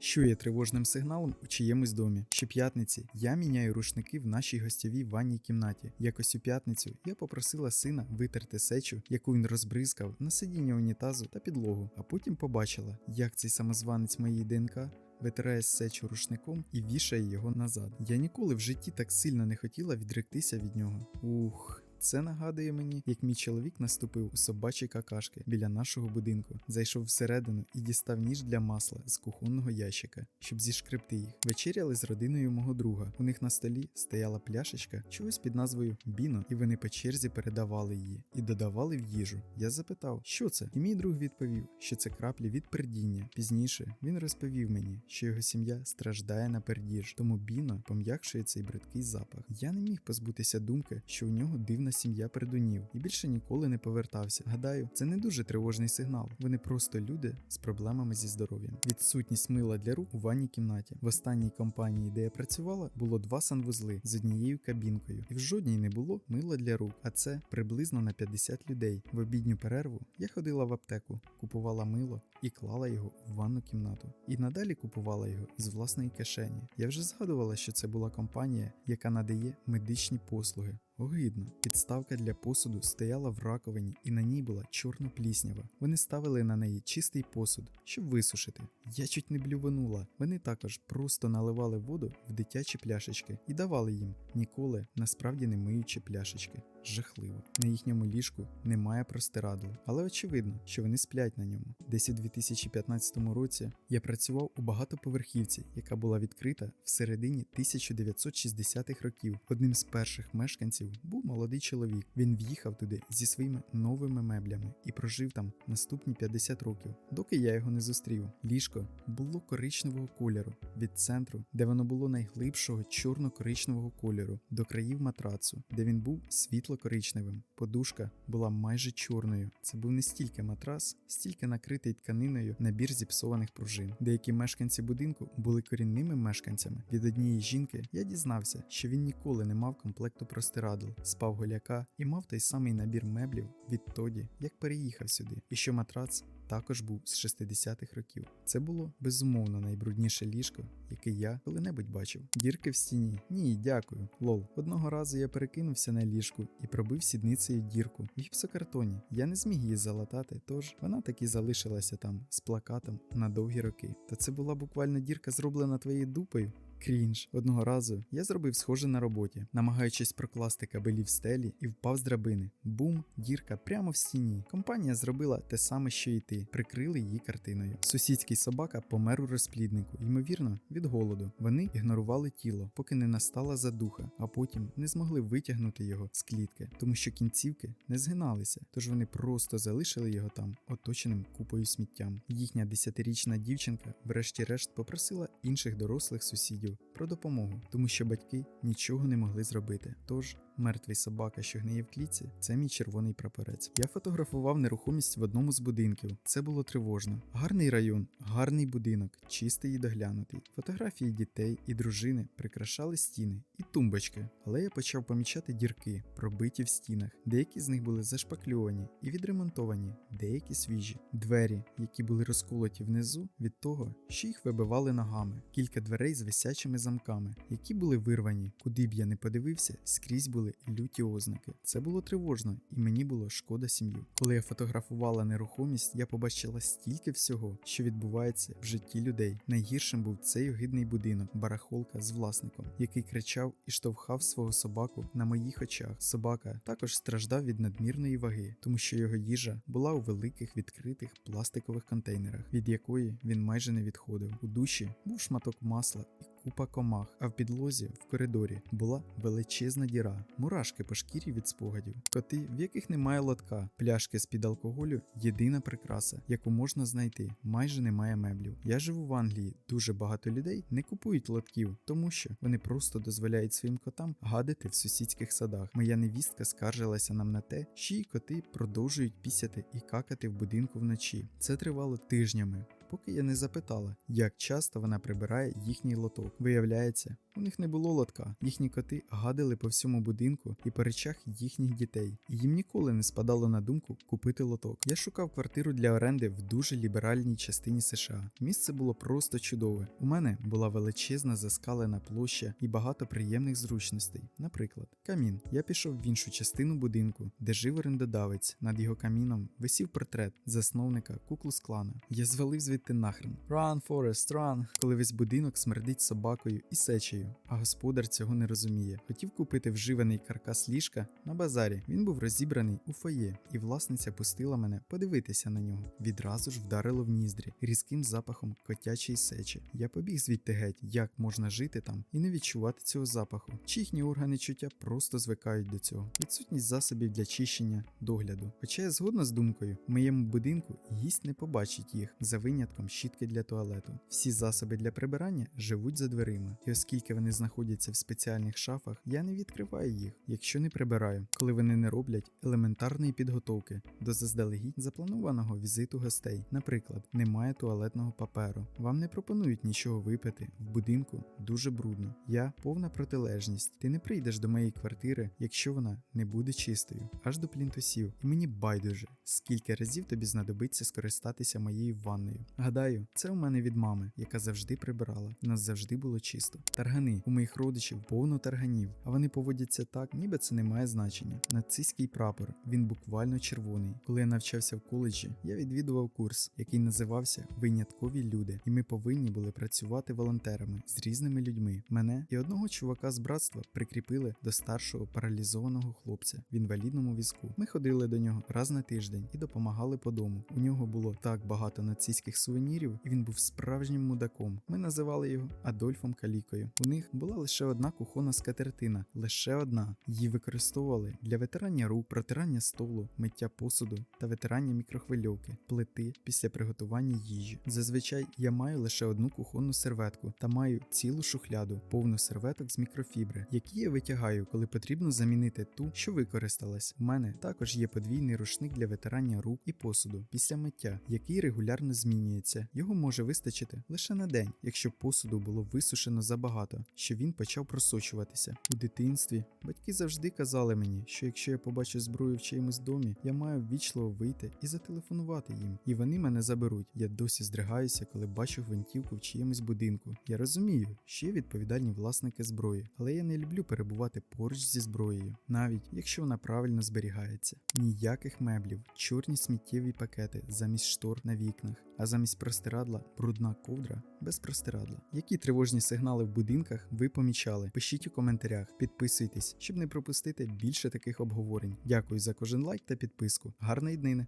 що є тривожним сигналом у чиємусь домі. Щоп'ятниці я міняю рушники в нашій гостєвій ванній кімнаті. Якось у п'ятницю я попросила сина витерти сечу, яку він розбризкав на сидіння унітазу та підлогу, а потім побачила, як цей самозванець моєї ДНК витирає сечу рушником і вішає його назад. Я ніколи в житті так сильно не хотіла відректися від нього. Ух. Це нагадує мені, як мій чоловік наступив у собачі какашки біля нашого будинку, зайшов всередину і дістав ніж для масла з кухонного ящика, щоб зішкребти їх. Вечеряли з родиною мого друга. У них на столі стояла пляшечка чогось під назвою Біно, і вони по черзі передавали її і додавали в їжу. Я запитав, що це? І мій друг відповів, що це краплі від пердіння. Пізніше він розповів мені, що його сім'я страждає на пердіж, тому Біно пом'якшує цей бридкий запах. Я не міг позбутися думки, що у нього дивна сім'я пердунів, і більше ніколи не повертався. Гадаю, це не дуже тривожний сигнал. Вони просто люди з проблемами зі здоров'ям. Відсутність мила для рук у ванній кімнаті. В останній компанії, де я працювала, було два санвузли з однією кабінкою, і в жодній не було мила для рук. А це приблизно на 50 людей. В обідню перерву я ходила в аптеку, купувала мило і клала його в ванну кімнату. І надалі купувала його з власної кишені. Я вже згадувала, що це була компанія, яка надає медичні послуги. Огидно. Підставка для посуду стояла в раковині, і на ній була чорна пліснява. Вони ставили на неї чистий посуд, щоб висушити. Я чуть не блюванула. Вони також просто наливали воду в дитячі пляшечки і давали їм ніколи насправді не миючі пляшечки. Жахливо. На їхньому ліжку немає простирадл, але очевидно, що вони сплять на ньому. Десь у 2015 році я працював у багатоповерхівці, яка була відкрита в середині 1960-х років. Одним з перших мешканців був молодий чоловік. Він в'їхав туди зі своїми новими меблями і прожив там наступні 50 років, доки я його не зустрів. Ліжко було коричневого кольору від центру, де воно було найглибшого чорно-коричневого кольору, до країв матрацу, де він був світло-коричневим. Подушка була майже чорною. Це був не стільки матрас, стільки накритий тканиною набір зіпсованих пружин. Деякі мешканці будинку були корінними мешканцями. Від однієї жінки я дізнався, що він ніколи не мав комплекту простирадл, спав голяка і мав той самий набір меблів відтоді, як переїхав сюди, і що матрац також був з 60-х років. Це було безумовно найбрудніше ліжко, яке я коли-небудь бачив. Дірки в стіні. Ні, дякую. Лол. Одного разу я перекинувся на ліжку і пробив сідницею дірку в гіпсокартоні. Я не зміг її залатати, тож вона таки залишилася там з плакатом на довгі роки. Та це була буквально дірка, зроблена твоєю дупою. Крінж. Одного разу я зробив схоже на роботі, намагаючись прокласти кабелі в стелі і впав з драбини. Бум, дірка прямо в стіні. Компанія зробила те саме, що і ти, прикрили її картиною. Сусідський собака помер у розпліднику, ймовірно, від голоду. Вони ігнорували тіло, поки не настала задуха, а потім не змогли витягнути його з клітки, тому що кінцівки не згиналися, тож вони просто залишили його там, оточеним купою сміттям. Їхня десятирічна дівчинка, врешті-решт, попросила інших дорослих сусідів про допомогу, тому що батьки нічого не могли зробити. Тож мертвий собака, що гниє в клітці, це мій червоний прапорець. Я фотографував нерухомість в одному з будинків. Це було тривожно. Гарний район, гарний будинок, чистий і доглянутий. Фотографії дітей і дружини прикрашали стіни і тумбочки. Але я почав помічати дірки, пробиті в стінах. Деякі з них були зашпакльовані і відремонтовані, деякі свіжі. Двері, які були розколоті внизу від того, що їх вибивали ногами. Кілька дверей з висячими замками, які були вирвані. Куди б я не подивився, скрізь були люті ознаки. Це було тривожно, і мені було шкода сім'ю. Коли я фотографувала нерухомість, я побачила стільки всього, що відбувається в житті людей. Найгіршим був цей огидний будинок, барахолка з власником, який кричав і штовхав свого собаку на моїх очах. Собака також страждав від надмірної ваги, тому що його їжа була у великих відкритих пластикових контейнерах, від якої він майже не відходив. У душі був шматок масла і купа комах, а в підлозі в коридорі була величезна діра, мурашки по шкірі від спогадів, коти, в яких немає лотка, пляшки з під алкоголю єдина прикраса, яку можна знайти. Майже немає меблів. Я живу в Англії. Дуже багато людей не купують лотків, тому що вони просто дозволяють своїм котам гадити в сусідських садах. Моя невістка скаржилася нам на те, що її коти продовжують пісяти і какати в будинку вночі. Це тривало тижнями. Поки я не запитала, як часто вона прибирає їхній лоток. Виявляється, У них не було лотка. Їхні коти гадили по всьому будинку і по речах їхніх дітей. І їм ніколи не спадало на думку купити лоток. Я шукав квартиру для оренди в дуже ліберальній частині США. Місце було просто чудове. У мене була величезна заскалена площа і багато приємних зручностей. Наприклад, камін. Я пішов в іншу частину будинку, де жив орендодавець. Над його каміном висів портрет засновника Куклус Клана. Я звалив звідти нахрен. Run, Forest, run! Коли весь будинок смердить собакою і сечею, а господар цього не розуміє. Хотів купити вживаний каркас ліжка на базарі. Він був розібраний у фоє, і власниця пустила мене подивитися на нього. Відразу ж вдарило в ніздрі різким запахом котячої сечі. Я побіг звідти геть, як можна жити там і не відчувати цього запаху. Чи їхні органи чуття просто звикають до цього. Відсутність засобів для чищення, догляду. Хоча я згодна з думкою, в моєму будинку гість не побачить їх за винятком щітки для туалету. Всі засоби для прибирання живуть за дверима, і оскільки вони знаходяться в спеціальних шафах, я не відкриваю їх, якщо не прибираю, коли вони не роблять елементарної підготовки до заздалегідь запланованого візиту гостей. Наприклад, немає туалетного паперу. Вам не пропонують нічого випити в будинку дуже брудно. Я повна протилежність. Ти не прийдеш до моєї квартири, якщо вона не буде чистою, аж до плінтусів. І мені байдуже, скільки разів тобі знадобиться скористатися моєю ванною. Гадаю, це у мене від мами, яка завжди прибирала. Нас завжди було чисто. Таргани у моїх родичів повно тарганів, а вони поводяться так, ніби це не має значення. Нацистський прапор, він буквально червоний. Коли я навчався в коледжі, я відвідував курс, який називався Виняткові люди, і ми повинні були працювати волонтерами з різними людьми. Мене і одного чувака з братства прикріпили до старшого паралізованого хлопця в інвалідному візку. Ми ходили до нього раз на тиждень і допомагали по дому. У нього було так багато нацистських сувенірів, і він був справжнім мудаком. Ми називали його Адольфом Калікою. У них була лише одна кухонна скатертина, лише одна. Її використовували для витирання рук, протирання столу, миття посуду та витирання мікрохвильовки, плити після приготування їжі. Зазвичай я маю лише одну кухонну серветку та маю цілу шухляду, повну серветок з мікрофібри, які я витягаю, коли потрібно замінити ту, що використалась. У мене також є подвійний рушник для витирання рук і посуду після миття, який регулярно змінюється. Його може вистачити лише на день, якщо посуду було висушено забагато, що він почав просочуватися. У дитинстві батьки завжди казали мені, що якщо я побачу зброю в чиємусь домі, я маю ввічливо вийти і зателефонувати їм, і вони мене заберуть. Я досі здригаюся, коли бачу гвинтівку в чиємусь будинку. Я розумію, що є відповідальні власники зброї, але я не люблю перебувати поруч зі зброєю, навіть якщо вона правильно зберігається. Ніяких меблів, чорні сміттєві пакети замість штор на вікнах, а замість простирадла брудна ковдра без простирадла. Які тривожні сигнали в будинках ви помічали? Пишіть у коментарях, підписуйтесь, щоб не пропустити більше таких обговорень. Дякую за кожен лайк та підписку. Гарної днини!